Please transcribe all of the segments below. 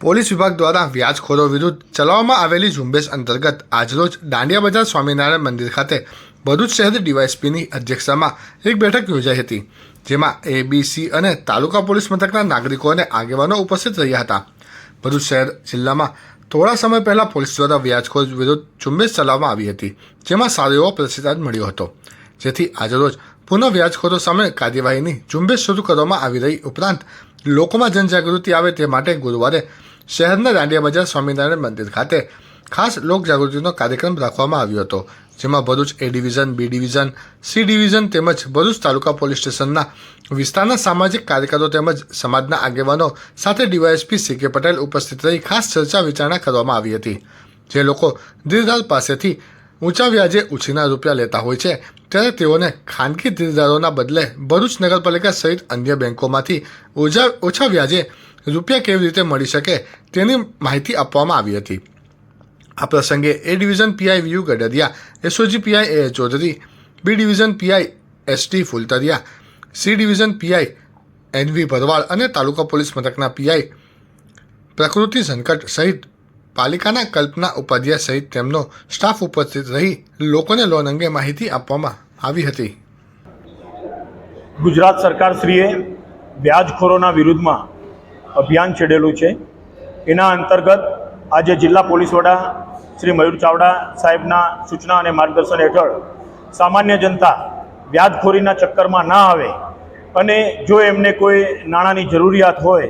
Police વિભાગ દ્વારા વ્યાજખોરો વિરુદ્ધ ચલાવવામાં આવેલી ઝુંબેશ અંતર્ગત આજરોજ દાંડિયા બજાર સ્વામિનારાયણ મંદિર ખાતે ભરૂચ શહેર ડીવાયએસપીની અધ્યક્ષતામાં એક બેઠક યોજાઈ હતી, જેમાં એબીસી અને તાલુકા પોલીસ મથકના નાગરિકો અને આગેવાનો ઉપસ્થિત રહ્યા હતા. ભરૂચ શહેર જિલ્લામાં થોડા સમય પહેલાં પોલીસ દ્વારા વ્યાજખોર વિરુદ્ધ ઝુંબેશ ચલાવવામાં આવી હતી, જેમાં સારો એવો પ્રતિસાદ મળ્યો હતો. જેથી આજરોજ પુનઃ વ્યાજખોરો સામે કાર્યવાહીની ઝુંબેશ શરૂ કરવામાં આવી રહી ઉપરાંત લોકોમાં જનજાગૃતિ આવે તે માટે ગુરુવારે શહેરના દાંડિયા બજાર સ્વામિનારાયણ મંદિર ખાતે ખાસ લોકજાગૃતિનો કાર્યક્રમ રાખવામાં આવ્યો હતો, જેમાં Bharuch A division B division C division તેમજ ભરૂચ તાલુકા પોલીસ સ્ટેશનના વિસ્તારના સામાજિક કાર્યકરો તેમજ સમાજના આગેવાનો સાથે ડીવાયએસપી સી કે પટેલ ઉપસ્થિત રહી ખાસ ચર્ચા વિચારણા કરવામાં આવી હતી. જે લોકો દીરદાર પાસેથી ઊંચા વ્યાજે ઉછીના રૂપિયા લેતા હોય છે, ત્યારે તેઓને ખાનગી ધીરધારોના બદલે ભરૂચ નગરપાલિકા સહિત અન્ય બેંકોમાંથી ઓછા ઓછા વ્યાજે રૂપિયા કેવી રીતે મળી શકે તેની માહિતી આપવામાં આવી હતી. આ પ્રસંગે A division PI VU Gadariya SOG PI A Chaudhary, B division PI S T Fultariya, C division PI N V Bharwad અને તાલુકા પોલીસ મથકના પીઆઈ પ્રકૃતિ સંકટ સહિત પાલિકાના કલ્પના ઉપાધ્યાય સહિત તેમનો સ્ટાફ ઉપસ્થિત રહી લોકોને લોન અંગે માહિતી આપવામાં આવી હતી. ગુજરાત સરકારશ્રીએ વ્યાજખોરોના વિરુદ્ધમાં અભિયાન છેડેલું છે. એના અંતર્ગત આજે જિલ્લા પોલીસ વડા શ્રી મયુર ચાવડા સાહેબના સૂચના અને માર્ગદર્શન હેઠળ સામાન્ય જનતા વ્યાજખોરીના ચક્કરમાં ના આવે અને જો એમને કોઈ નાણાંની જરૂરિયાત હોય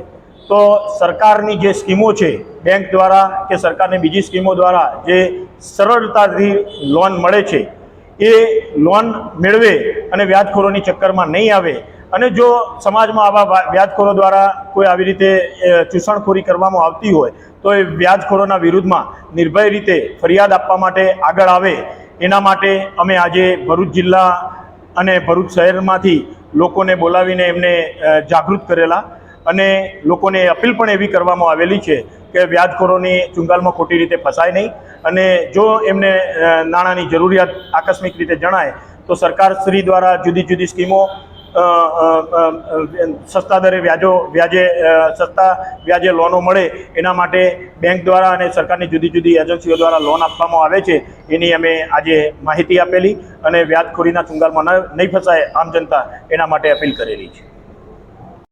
તો સરકારની જે સ્કીમો છે, બેંક દ્વારા કે સરકારની બીજી સ્કીમો દ્વારા જે સરળતાથી લોન મળે છે, એ લોન મેળવે અને વ્યાજખોરોની ચક્કરમાં નહીં આવે અને જો સમાજમાં આવા વ્યાજખોરો દ્વારા કોઈ આવી રીતે ચૂસણખોરી કરવામાં આવતી હોય, તો એ વ્યાજખોરોના વિરુદ્ધમાં નિર્ભય રીતે ફરિયાદ આપવા માટે આગળ આવે. એના માટે અમે આજે ભરૂચ જિલ્લા અને ભરૂચ શહેરમાંથી લોકોને બોલાવીને એમને જાગૃત કરેલા અને લોકોને અપીલ પણ એવી કરવામાં આવેલી છે કે વ્યાજખોરોની ચુંગાલમાં ખોટી રીતે ફસાય નહીં અને જો એમને નાણાંની જરૂરિયાત આકસ્મિક રીતે જણાય, તો સરકાર શ્રી દ્વારા જુદી જુદી સ્કીમો સસ્તા દરે વ્યાજો, વ્યાજે સસ્તા વ્યાજે લોનો મળે એના માટે બેંક દ્વારા અને સરકારની જુદી જુદી એજન્સીઓ દ્વારા લોન આપવામાં આવે છે એની અમે આજે માહિતી આપેલી અને વ્યાજખોરીના ચુંગાલમાં ન, નહીં ફસાય આમ જનતા એના માટે અપીલ કરેલી છે.